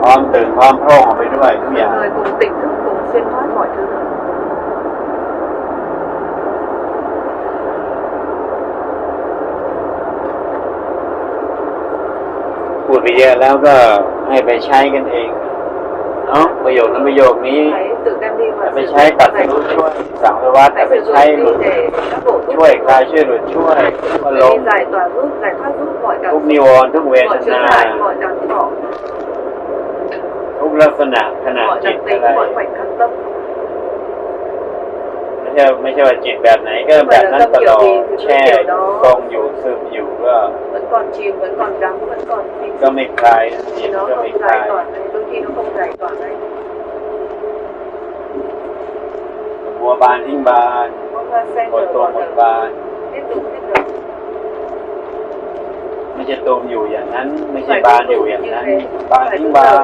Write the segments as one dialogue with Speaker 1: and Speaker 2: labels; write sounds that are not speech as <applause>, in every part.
Speaker 1: พร้อมตื่นพร้อมโพร่งออกไปด้วยทุกอย่าง
Speaker 2: người cùng tỉnh thức cùng xuyên thoát mọi thứ nữa
Speaker 1: พูดไปเยอะแล้วก็ให้ไปใช้กันเองเนาะประโยคนั้นประโยคนี้
Speaker 2: hãy tự đem đi
Speaker 1: จะ
Speaker 2: và
Speaker 1: ไป
Speaker 2: sử
Speaker 1: ใช้
Speaker 2: dụng
Speaker 1: ตัด
Speaker 2: thành
Speaker 1: รู้ช่วยสังสารวัตรแต่
Speaker 2: hãy
Speaker 1: ไป
Speaker 2: sử
Speaker 1: ใช้
Speaker 2: dụng
Speaker 1: หลุ
Speaker 2: đi
Speaker 1: ด
Speaker 2: để các bộ
Speaker 1: ช่วยคลายช่วยหลุดช่วยอารม
Speaker 2: đi
Speaker 1: ณ์
Speaker 2: giải tỏa giúp giải thoát giúp mọi cảm
Speaker 1: ทุก
Speaker 2: xúc
Speaker 1: นิวรณ์ทุกเว
Speaker 2: mọi
Speaker 1: ท
Speaker 2: chướng
Speaker 1: นา
Speaker 2: ngại mọi đắng đỏ
Speaker 1: ทุก ลักษณะขณะ
Speaker 2: mọi
Speaker 1: จิต
Speaker 2: đặc
Speaker 1: อะ
Speaker 2: tính
Speaker 1: ไร
Speaker 2: mọi khoảnh khắc tâm
Speaker 1: ไม่ใช่ไม่ใช่ว่าจิตแบบไหนก็แบบนั้นตลอดแช่ทรงอยู่ซึมอยู่ก็
Speaker 2: vẫn còn chìm vẫn còn đắng vẫn còn đi
Speaker 1: ก็ไม่คลายจิ
Speaker 2: thì
Speaker 1: ต
Speaker 2: nó
Speaker 1: ก็ไม่
Speaker 2: không
Speaker 1: คลาย
Speaker 2: giải tỏa này đôi khi nó không giải tỏa này
Speaker 1: บัวบานทิ้งบาน
Speaker 2: bông hoa sen
Speaker 1: หมด
Speaker 2: nở
Speaker 1: ตัว
Speaker 2: bỏ
Speaker 1: หมด
Speaker 2: nở
Speaker 1: บาน
Speaker 2: tiếp tục tiếp tục
Speaker 1: ไม่ใช่ตูมอยู่อย่างนั้น ไม่ใช่
Speaker 2: phải
Speaker 1: บาน
Speaker 2: tiếp
Speaker 1: อยู่
Speaker 2: tục
Speaker 1: อย่าง
Speaker 2: như
Speaker 1: นั้น
Speaker 2: thế
Speaker 1: บาน
Speaker 2: phải
Speaker 1: ทิ้ง
Speaker 2: cứ
Speaker 1: บา
Speaker 2: nở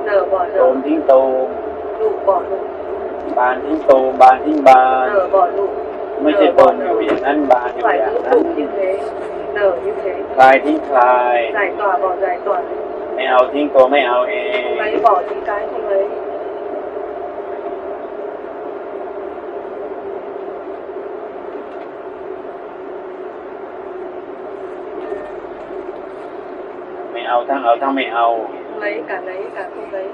Speaker 1: น
Speaker 2: như thế nở bỏ
Speaker 1: ตู
Speaker 2: nở
Speaker 1: มทิ้งตูม
Speaker 2: nụ bỏ nụ
Speaker 1: บานทิ้งตูมบานทิ้งบาน
Speaker 2: nở bỏ nụ
Speaker 1: ไม่ใช่ตูมอยู่อย่างนั้นบานอยู่
Speaker 2: phải
Speaker 1: อย่าง
Speaker 2: cứ
Speaker 1: นั้น
Speaker 2: nụ như thế nở như thế
Speaker 1: คลายทิ้งคลาย
Speaker 2: giải tỏa bỏ giải tỏa
Speaker 1: ไม่เอาทิ้งตัวไม่เอาเอง
Speaker 2: không lấy bỏ những cái không lấy
Speaker 1: ไม่เอาทั้งเอาทั้งไม่เอา
Speaker 2: không lấy cả lấy cả không lấy.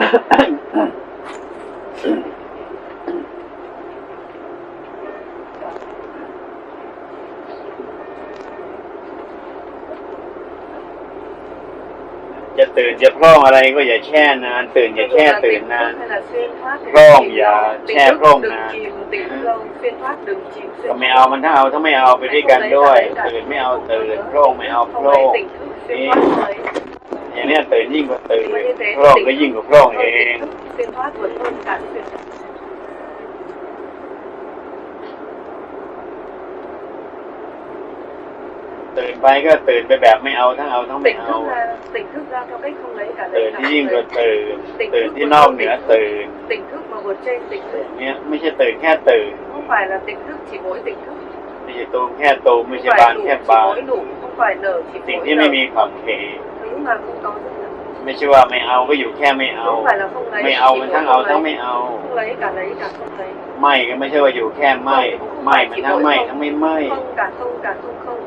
Speaker 2: <laughs>
Speaker 1: จะตื่นจะพร่องอะไรก็อย่าแช่นาน ตื่นอย่าแช่ตื่นนานพ
Speaker 2: ร่อ
Speaker 1: ง
Speaker 2: อ
Speaker 1: ย่าแช่
Speaker 2: พร่องนาน
Speaker 1: ก็ไม่เอามันถ้าเอาถ้าไม่เอาไปด้วยกันด้วย ตื่นไม่เอาตื่นพร่องไม่เอาพร่
Speaker 2: อ
Speaker 1: ง
Speaker 2: นี่
Speaker 1: อย่างนี้ตื่นยิ่งกว่าตื่นพร่อ
Speaker 2: ง
Speaker 1: ก็ยิ่งกว่าพร่องเอง
Speaker 2: tỉnh thức xuyên thoát vẫn hơn cả xuyên thoát
Speaker 1: ตื่นไปก็ตื่นไปแบบไม่เอาทั้งเอาทั้งไม่
Speaker 2: tỉnh
Speaker 1: เอา
Speaker 2: thức ra tỉnh thức ra theo cách không lấy cả
Speaker 1: ตื่
Speaker 2: lấy
Speaker 1: น
Speaker 2: cả
Speaker 1: ที่
Speaker 2: không
Speaker 1: ยิ่งกว่า
Speaker 2: lấy
Speaker 1: ตื่นตื่นที่นอกเหนือตื่น
Speaker 2: tỉnh thức mà vượt trên tỉnh thức
Speaker 1: เนี้ยไม่ใช่ตื่นแค่ตื่น
Speaker 2: không phải là tỉnh thức chỉ mỗi tỉnh thức
Speaker 1: ไม่ใช่ตูมแค่ตูมไม่
Speaker 2: không
Speaker 1: ใช่
Speaker 2: phải
Speaker 1: บาน
Speaker 2: đủ
Speaker 1: แค่
Speaker 2: chỉ
Speaker 1: บาน
Speaker 2: mỗi đủ không phải nở chỉ
Speaker 1: สิ่ง
Speaker 2: mỗi
Speaker 1: ที่ไม่
Speaker 2: nở
Speaker 1: มีขอบเขต
Speaker 2: thứ mà không có rất là
Speaker 1: ไม่ใช่ว่าไม่เอาก็อยู่แค่ไม่เอา
Speaker 2: không phải là không lấy
Speaker 1: ไม่เอา
Speaker 2: chỉ
Speaker 1: มัน
Speaker 2: mỗi
Speaker 1: ทั้งเอา
Speaker 2: không
Speaker 1: ทั้ง
Speaker 2: lấy.
Speaker 1: ไม่เอา
Speaker 2: không lấy cả lấy cả không lấy
Speaker 1: ไม่ก็ไม่ใช่ว่าอยู่แค่ไม่ไม่มันทั้งไม่ทั้งไม่ไม่
Speaker 2: không cả không cả không không